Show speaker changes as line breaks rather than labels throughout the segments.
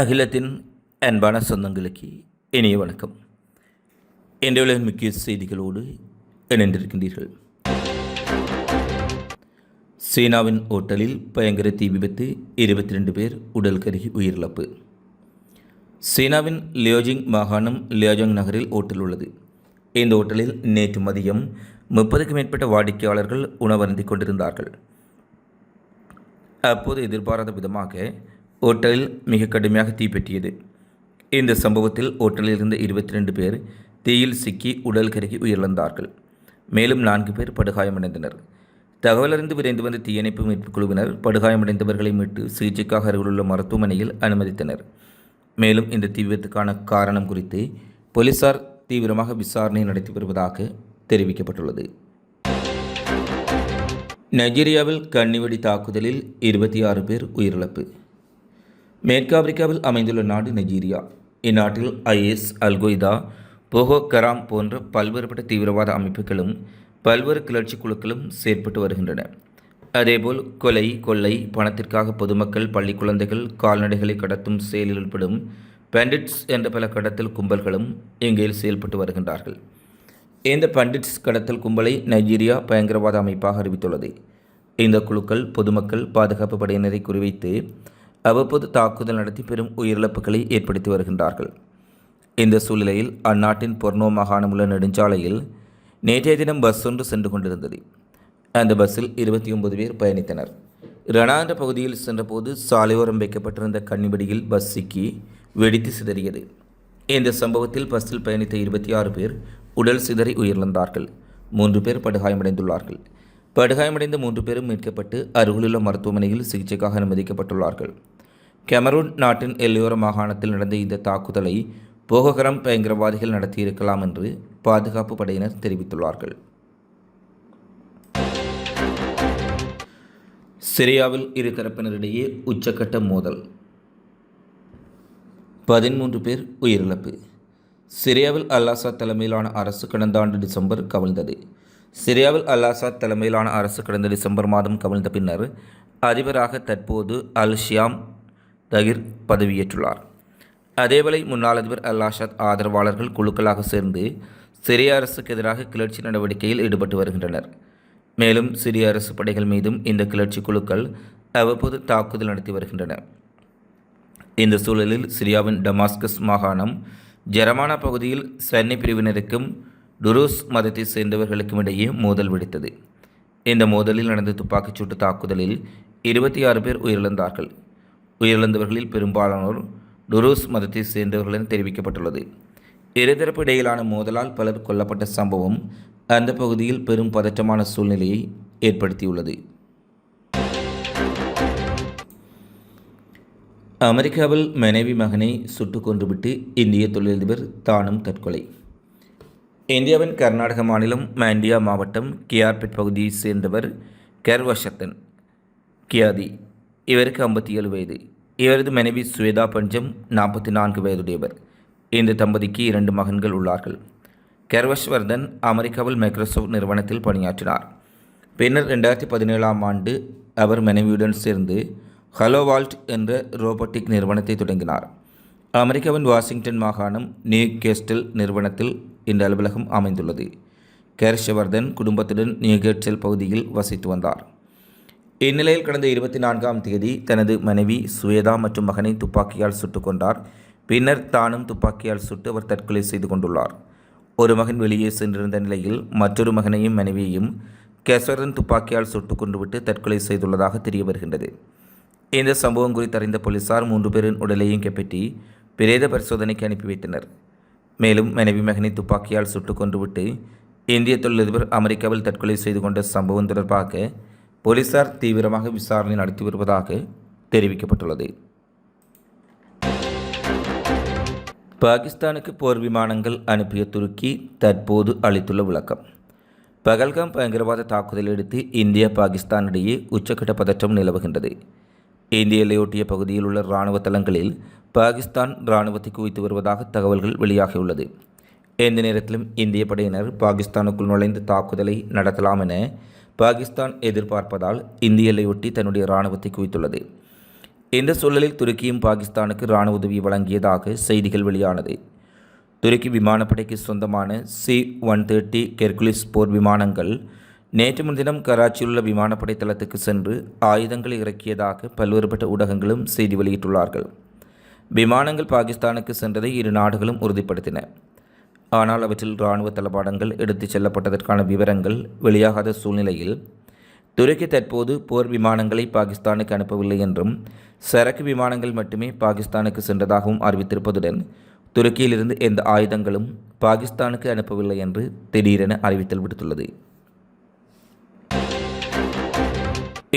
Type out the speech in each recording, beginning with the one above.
அகிலத்தின் அன்பான சொந்தங்களுக்கு இனிய வணக்கம். இன்றைய முக்கிய செய்திகளோடு இணைந்திருக்கின்றீர்கள். சீனாவின் ஓட்டலில் பயங்கர தீ விபத்து இருபத்தி ரெண்டு பேர் உடல் கருகி உயிரிழப்பு. சீனாவின் லியோஜிங் மாகாணம் லியோஜங் நகரில் ஓட்டல் உள்ளது. இந்த ஓட்டலில் நேற்று மதியம் முப்பதுக்கும் மேற்பட்ட வாடிக்கையாளர்கள் உணவருந்திக் கொண்டிருந்தார்கள். அப்போது எதிர்பாராத விதமாக ஓட்டலில் மிக கடுமையாக தீப்பற்றியது இந்த சம்பவத்தில் ஓட்டலில் இருந்த இருபத்தி ரெண்டு பேர் தீயில் சிக்கி உடல் கருகி உயிரிழந்தார்கள். மேலும் நான்கு பேர் படுகாயமடைந்தனர். தகவலறிந்து விரைந்து வந்த தீயணைப்பு மீட்புக் குழுவினர் படுகாயமடைந்தவர்களை மீட்டு சிகிச்சைக்காக அருகிலுள்ள மருத்துவமனையில் அனுமதித்தனர். மேலும் இந்த தீ விபத்துக்கான காரணம் குறித்து போலீசார் தீவிரமாக விசாரணை நடத்தி வருவதாக தெரிவிக்கப்பட்டுள்ளது. நைஜீரியாவில் கன்னிவெடி தாக்குதலில் இருபத்தி ஆறு பேர் உயிரிழப்பு. மேற்கு ஆப்பிரிக்காவில் அமைந்துள்ள நாடு Nigeria. இந்நாட்டில் IS Al Qaeda Boko Haram போன்ற பல்வேறுபட்ட தீவிரவாத அமைப்புகளும் பல்வேறு கிளர்ச்சி குழுக்களும் செயற்பட்டு வருகின்றன. அதேபோல் கொலை கொள்ளை பணத்திற்காக பொதுமக்கள் பள்ளி குழந்தைகள் கால்நடைகளை கடத்தும் செயலில் ஈடுபடும் பண்டிட்ஸ் என்ற பல கடத்தல் கும்பல்களும் இங்கையில் செயல்பட்டு வருகின்றார்கள். இந்த பண்டிட்ஸ் கடத்தல் கும்பலை நைஜீரியா பயங்கரவாத அமைப்பாக அறிவித்துள்ளது. இந்த குழுக்கள் பொதுமக்கள் பாதுகாப்பு படையினரை குறிவைத்து அவ்வப்போது தாக்குதல் நடத்தி பெரும் உயிரிழப்புகளை ஏற்படுத்தி வருகின்றார்கள். இந்த சூழ்நிலையில் அந்நாட்டின் பொர்னோ மாகாணம் உள்ள நெடுஞ்சாலையில் நேற்றைய தினம் பஸ் ஒன்று சென்று கொண்டிருந்தது. அந்த பஸ்ஸில் இருபத்தி ஒன்பது பேர் பயணித்தனர். ரணா பகுதியில் சென்றபோது சாலையோரம் வைக்கப்பட்டிருந்த கண்ணிபடியில் பஸ் சிக்கி வெடித்து சிதறியது. இந்த சம்பவத்தில் பஸ்ஸில் பயணித்த இருபத்தி ஆறு பேர் உடல் சிதறி உயிரிழந்தார்கள். மூன்று பேர் படுகாயமடைந்துள்ளார்கள். படுகாயமடைந்த மூன்று பேரும் மீட்கப்பட்டு அருகிலுள்ள மருத்துவமனையில் சிகிச்சைக்காக அனுமதிக்கப்பட்டுள்ளார்கள். கெமரூன் நாட்டின் எல்லையோர மாகாணத்தில் நடந்த இந்த தாக்குதலை போககரம் பயங்கரவாதிகள் நடத்தியிருக்கலாம் என்று பாதுகாப்பு படையினர் தெரிவித்துள்ளார்கள். சிரியாவில் இரு தரப்பினரிடையே உச்சக்கட்ட மோதல். பதிமூன்று பேர் உயிரிழப்பு. சிரியாவில் அல்லாசாத் தலைமையிலான அரசு கடந்த ஆண்டு டிசம்பர் கவிழ்ந்தது. சிரியாவில் அல்லாசாத் தலைமையிலான அரசு கடந்த டிசம்பர் மாதம் கவிழ்ந்த பின்னர் அதிபராக தற்போது அல் ஷியாம் தகிர் பதவியேற்றுள்ளார். அதேவேளை முன்னாள் அதிபர் அல் ஆஷாத் ஆதரவாளர்கள் குழுக்களாக சேர்ந்து சிரிய அரசுக்கு எதிராக கிளர்ச்சி நடவடிக்கையில் ஈடுபட்டு வருகின்றனர். மேலும் சிரிய அரசு படைகள் மீதும் இந்த கிளர்ச்சி குழுக்கள் அவ்வப்போது தாக்குதல் நடத்தி வருகின்றன. இந்த சூழலில் சிரியாவின் டமாஸ்கஸ் மாகாணம் ஜெரமானா பகுதியில் சன்னி பிரிவினருக்கும் டுரூஸ் மதத்தை சேர்ந்தவர்களுக்கும் இடையே மோதல் வெடித்தது. இந்த மோதலில் நடந்த துப்பாக்கிச்சூட்டு தாக்குதலில் இருபத்தி ஆறு பேர் உயிரிழந்தார்கள். உயிரிழந்தவர்களில் பெரும்பாலானோர் டுரூஸ் மதத்தை சேர்ந்தவர்கள் என தெரிவிக்கப்பட்டுள்ளது. இருதரப்பு இடையிலான மோதலால் பலர் கொல்லப்பட்ட சம்பவம் அந்த பகுதியில் பெரும் பதற்றமான சூழ்நிலையை ஏற்படுத்தியுள்ளது. அமெரிக்காவில் மனைவி மகனை சுட்டு கொன்றுவிட்டு இந்திய தொழிலதிபர் தானும் தற்கொலை. இந்தியாவின் கர்நாடக மாநிலம் மாண்டியா மாவட்டம் கியார்பெட் பகுதியைச் சேர்ந்தவர் கர்வஷத்தன் கியாதி. இவருக்கு ஐம்பத்தி ஏழு வயது. இவரது மனைவி சுவேதா பஞ்சம் நாற்பத்தி நான்கு வயதுடையவர். இந்த தம்பதிக்கு இரண்டு மகன்கள் உள்ளார்கள். கர்வஷ்வர்தன் அமெரிக்காவில் மைக்ரோசாஃப்ட் நிறுவனத்தில் பணியாற்றினார். பின்னர் ரெண்டாயிரத்தி பதினேழாம் ஆண்டு அவர் மனைவியுடன் சேர்ந்து ஹலோவால்ட் என்ற ரோபோட்டிக் நிறுவனத்தை தொடங்கினார். அமெரிக்காவின் வாஷிங்டன் மாகாணம் நியூ கேஸ்டல் நிறுவனத்தில் இந்த அலுவலகம் அமைந்துள்ளது. கேர்ஷவர்தன் குடும்பத்துடன் நியூகேட்சல் பகுதியில் வசித்து வந்தார். இந்நிலையில் கடந்த இருபத்தி நான்காம் தேதி தனது மனைவி சுவேதா மற்றும் மகனை துப்பாக்கியால் சுட்டுக் கொண்டார் பின்னர் தானும் துப்பாக்கியால் சுட்டு அவர் தற்கொலை செய்து கொண்டுள்ளார். ஒரு மகன் வெளியே சென்றிருந்த நிலையில் மற்றொரு மகனையும் மனைவியையும் கேஸ்வரன் துப்பாக்கியால் சுட்டுக் கொண்டுவிட்டு தற்கொலை செய்துள்ளதாக தெரிய வருகின்றது. இந்த சம்பவம் குறித்து அறிந்த போலீசார் மூன்று பேரின் உடலையும் கைப்பற்றி பிரேத பரிசோதனைக்கு அனுப்பி வைத்தனர். மேலும் மனைவி மகனை துப்பாக்கியால் சுட்டுக் கொன்றுவிட்டு இந்திய தொழிலதிபர் அமெரிக்காவில் தற்கொலை செய்து கொண்ட சம்பவம் தொடர்பாக போலீசார் தீவிரமாக விசாரணை நடத்தி வருவதாக தெரிவிக்கப்பட்டுள்ளது. பாகிஸ்தானுக்கு போர் விமானங்கள் அனுப்பிய துருக்கி தற்போது அளித்துள்ள விளக்கம். பகல்காம் பயங்கரவாத தாக்குதலை அடுத்து இந்தியா பாகிஸ்தான் இடையே உச்சக்கட்ட பதற்றம் நிலவுகின்றது. இந்திய எல்லையொட்டிய பகுதியில் உள்ள இராணுவ தளங்களில் பாகிஸ்தான் இராணுவத்தை குவித்து வருவதாக தகவல்கள் வெளியாகியுள்ளது. எந்த நேரத்திலும் இந்திய படையினர் பாகிஸ்தானுக்குள் நுழைந்து தாக்குதலை நடத்தலாம் என பாகிஸ்தான் எதிர்பார்ப்பதால் இந்திய எல்லையொட்டி தன்னுடைய இராணுவத்தை குவித்துள்ளது. இந்த சூழலில் துருக்கியும் பாகிஸ்தானுக்கு இராணுவ உதவி வழங்கியதாக செய்திகள் வெளியானது. துருக்கி விமானப்படைக்கு சொந்தமான சி ஒன் தேர்ட்டி கெர்குலிஸ் போர் விமானங்கள் நேற்று முன்தினம் கராச்சியிலுள்ள விமானப்படை தளத்துக்கு சென்று ஆயுதங்களை இறக்கியதாக பல்வேறுபட்ட ஊடகங்களும் செய்தி வெளியிட்டுள்ளார்கள். விமானங்கள் பாகிஸ்தானுக்கு சென்றதை இரு நாடுகளும் உறுதிப்படுத்தின. ஆனால் அவற்றில் இராணுவ தளபாடங்கள் எடுத்துச் செல்லப்பட்டதற்கான விவரங்கள் வெளியாகாத சூழ்நிலையில் துருக்கி தற்போது போர் விமானங்களை பாகிஸ்தானுக்கு அனுப்பவில்லை என்றும் சரக்கு விமானங்கள் மட்டுமே பாகிஸ்தானுக்கு சென்றதாகவும் அறிவித்திருப்பதுடன் துருக்கியிலிருந்து எந்த ஆயுதங்களும் பாகிஸ்தானுக்கு அனுப்பவில்லை என்று திடீரென அறிவித்தல் விடுத்துள்ளது.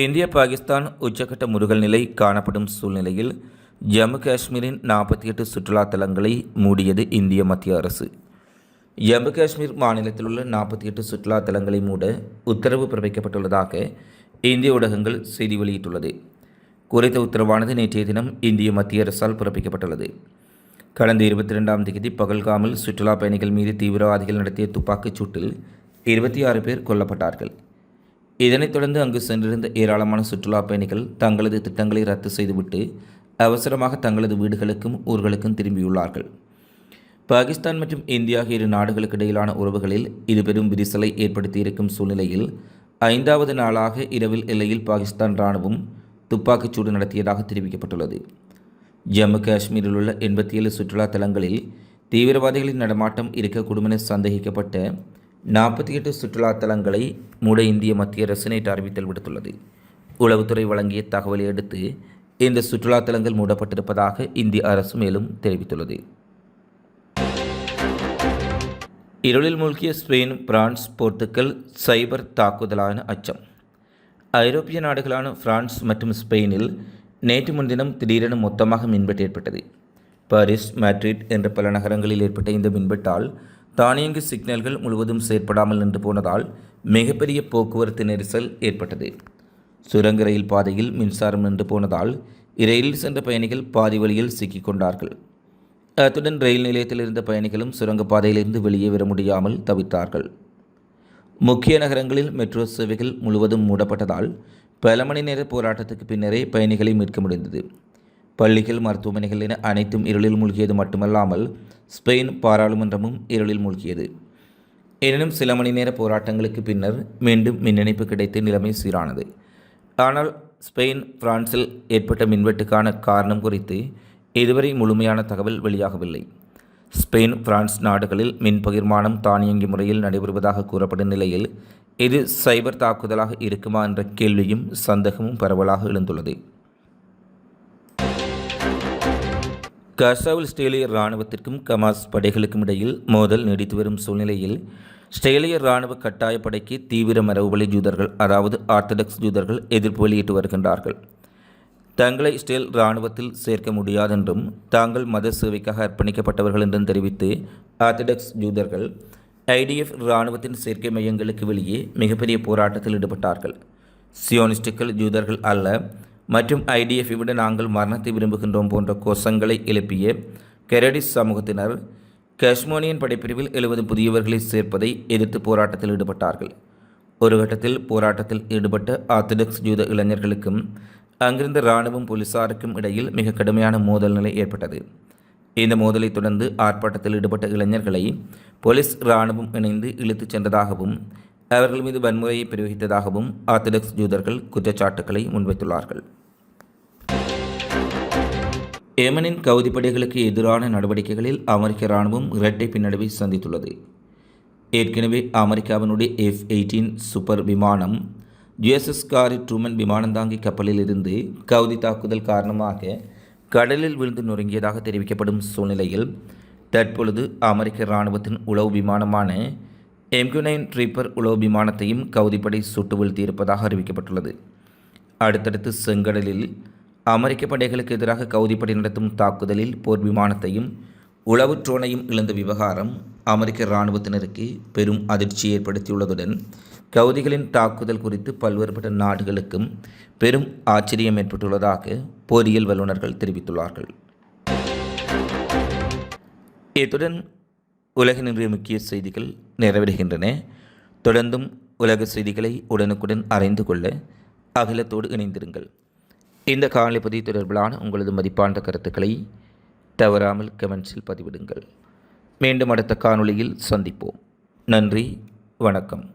இந்திய பாகிஸ்தான் உச்சக்கட்ட முருகல் நிலை காணப்படும் சூழ்நிலையில் ஜம்மு காஷ்மீரின் நாற்பத்தி எட்டு சுற்றுலா தலங்களை மூடியது இந்திய மத்திய அரசு. ஜம்மு காஷ்மீர் மாநிலத்தில் உள்ள நாற்பத்தி எட்டு சுற்றுலா தலங்களை மூட உத்தரவு பிறப்பிக்கப்பட்டுள்ளதாக இந்திய ஊடகங்கள் செய்தி வெளியிட்டுள்ளது. குறித்த உத்தரவானது நேற்றைய தினம் இந்திய மத்திய அரசால் பிறப்பிக்கப்பட்டுள்ளது. கடந்த இருபத்தி ரெண்டாம் தேதி பகல்காமில் சுற்றுலா பயணிகள் மீது தீவிரவாதிகள் நடத்திய துப்பாக்கிச் சூட்டில் இருபத்தி ஆறு பேர் கொல்லப்பட்டார்கள். இதனைத் தொடர்ந்து அங்கு சென்றிருந்த ஏராளமான சுற்றுலா பயணிகள் தங்களது திட்டங்களை ரத்து செய்துவிட்டு அவசரமாக தங்களது வீடுகளுக்கும் ஊர்களுக்கும் திரும்பியுள்ளார்கள். பாகிஸ்தான் மற்றும் இந்தியா இரு நாடுகளுக்கு இடையிலான உறவுகளில் இது பெரும் விரிசலை ஏற்படுத்தியிருக்கும் சூழ்நிலையில் ஐந்தாவது நாளாக இரவில் எல்லையில் பாகிஸ்தான் இராணுவம் துப்பாக்கிச்சூடு நடத்தியதாக தெரிவிக்கப்பட்டுள்ளது. ஜம்மு காஷ்மீரில் உள்ள எண்பத்தி ஏழு சுற்றுலா தலங்களில் தீவிரவாதிகளின் நடமாட்டம் இருக்கக்கூடும் என சந்தேகிக்கப்பட்ட நாற்பத்தி எட்டு சுற்றுலா தலங்களை மூட இந்திய மத்திய அரசு நேற்று அறிவித்தல் விடுத்துள்ளது. உளவுத்துறை வழங்கிய தகவலை அடுத்து இந்த சுற்றுலா தலங்கள் மூடப்பட்டிருப்பதாக இந்திய அரசு மேலும் தெரிவித்துள்ளது. இருளில் மூழ்கிய ஸ்பெயின் பிரான்ஸ் போர்த்துக்கல் சைபர் தாக்குதலான அச்சம் ஐரோப்பிய நாடுகளான பிரான்ஸ் மற்றும் ஸ்பெயினில் நேற்று முன்தினம் திடீரென மொத்தமாக மின்வெட்டு ஏற்பட்டது பாரிஸ் மேட்ரிட் என்ற பல நகரங்களில் ஏற்பட்ட இந்த மின்வெட்டால் தானியங்கு சிக்னல்கள் முழுவதும் செயற்படாமல் நின்று போனதால் மிகப்பெரிய போக்குவரத்து நெரிசல் ஏற்பட்டது சுரங்க ரயில் பாதையில் மின்சாரம் நின்று போனதால் இரயிலில் சென்ற பயணிகள் பாதி வழியில் சிக்கிக்கொண்டார்கள் கொண்டார்கள் அத்துடன் ரயில் நிலையத்தில் இருந்த பயணிகளும் சுரங்கப்பாதையிலிருந்து வெளியே வர முடியாமல் தவித்தார்கள். முக்கிய நகரங்களில் மெட்ரோ சேவைகள் முழுவதும் மூடப்பட்டதால் பல மணி நேர போராட்டத்துக்கு பின்னரே பயணிகளை மீட்க முடிந்தது. பள்ளிகள் மருத்துவமனைகள் என அனைத்தும் இருளில் மூழ்கியது மட்டுமல்லாமல் ஸ்பெயின் பாராளுமன்றமும் இருளில் மூழ்கியது. எனினும் சில மணி நேர போராட்டங்களுக்கு பின்னர் மீண்டும் மின் இணைப்பு கிடைத்து நிலைமை சீரானது. ஆனால் ஸ்பெயின் பிரான்சில் ஏற்பட்ட மின்வெட்டுக்கான காரணம் குறித்து இதுவரை முழுமையான தகவல் வெளியாகவில்லை. ஸ்பெயின் பிரான்ஸ் நாடுகளில் மின் பகிர்மானம் தானியங்கி முறையில் நடைபெறுவதாக கூறப்படும் நிலையில் இது சைபர் தாக்குதலாக இருக்குமா என்ற கேள்வியும் சந்தேகமும் பரவலாக எழுந்துள்ளது. கசாவில் ஸ்டேலிய இராணுவத்திற்கும் கமாஸ் படைகளுக்கும் இடையில் மோதல் நீடித்து வரும் சூழ்நிலையில் ஸ்டேலிய இராணுவ கட்டாய படைக்கு தீவிர மரபுவழி ஜூதர்கள் அதாவது ஆர்த்தடாக்ஸ் ஜூதர்கள் எதிர்ப்பு வெளியிட்டு வருகின்றார்கள். தங்களை ஸ்டேல் இராணுவத்தில் சேர்க்க முடியாதென்றும் தாங்கள் மத சேவைக்காக அர்ப்பணிக்கப்பட்டவர்கள் என்றும் தெரிவித்து ஆர்த்தடாக்ஸ் ஜூதர்கள் ஐடிஎஃப் இராணுவத்தின் சேர்க்கை மையங்களுக்கு வெளியே மிகப்பெரிய போராட்டத்தில் ஈடுபட்டார்கள். சியோனிஸ்டுகள் ஜூதர்கள் அல்ல மற்றும் ஐடிஎஃப் விட நாங்கள் மரணத்தை விரும்புகின்றோம் போன்ற கோஷங்களை எழுப்பிய கெரடிஸ் சமூகத்தினர் காஷ்மோனியன் படைப்பிரிவில் எழுபது புதியவர்களை சேர்ப்பதை எதிர்த்து போராட்டத்தில் ஈடுபட்டார்கள். ஒரு கட்டத்தில் போராட்டத்தில் ஈடுபட்ட ஆர்த்தடாக்ஸ் ஜூத இளைஞர்களுக்கும் அங்கிருந்த இராணுவம் போலீசாருக்கும் இடையில் மிக கடுமையான மோதல் நிலை ஏற்பட்டது. இந்த மோதலை தொடர்ந்து ஆர்ப்பாட்டத்தில் ஈடுபட்ட இளைஞர்களை போலீஸ் இராணுவம் இணைந்து இழுத்துச் சென்றதாகவும் அவர்கள் மீது வன்முறையை பிரயோகித்ததாகவும் ஆர்த்தடாக்ஸ் ஜூதர்கள் குற்றச்சாட்டுக்களை முன்வைத்துள்ளார்கள். ஏமனின் கவுதிப்படைகளுக்கு எதிரான நடவடிக்கைகளில் அமெரிக்க இராணுவம் இரட்டை பின்னடைவை சந்தித்துள்ளது. ஏற்கனவே அமெரிக்காவினுடைய எஃப் எயிட்டீன் சூப்பர் விமானம் யுஎஸ்எஸ் காரி ட்ரூமன் விமானந்தாங்கி கப்பலில் இருந்து கவுதி தாக்குதல் காரணமாக கடலில் விழுந்து நொறுங்கியதாக தெரிவிக்கப்படும் சூழ்நிலையில் தற்பொழுது அமெரிக்க இராணுவத்தின் உளவு விமானமான எம்குனைன் ட்ரீப்பர் உளவு விமானத்தையும் கவுதிப்படை சுட்டு வீழ்த்தியிருப்பதாக அறிவிக்கப்பட்டுள்ளது. அடுத்தடுத்து செங்கடலில் அமெரிக்க படைகளுக்கு எதிராக கவுதிப்படை நடத்தும் தாக்குதலில் போர் விமானத்தையும் உளவு ட்ரோனையும் இழந்த விவகாரம் அமெரிக்க இராணுவத்தினருக்கு பெரும் அதிர்ச்சி ஏற்படுத்தியுள்ளதுடன் கவுதிகளின் தாக்குதல் குறித்து பல்வேறுபட்ட நாடுகளுக்கும் பெரும் ஆச்சரியம் ஏற்பட்டுள்ளதாக போரியல் வல்லுநர்கள் தெரிவித்துள்ளார்கள். இத்துடன் உலகின் இன்றைய முக்கிய செய்திகள் நிறைவடைகின்றன. தொடர்ந்தும் உலக செய்திகளை உடனுக்குடன் அறிந்து கொள்ள அகிலத்தோடு இணைந்திருங்கள். இந்த காணொலி தொடர்பிலான உங்களது மதிப்பான கருத்துக்களை தவறாமல் கமெண்ட்ஸில் பதிவிடுங்கள். மீண்டும் அடுத்த காணொளியில் சந்திப்போம். நன்றி வணக்கம்.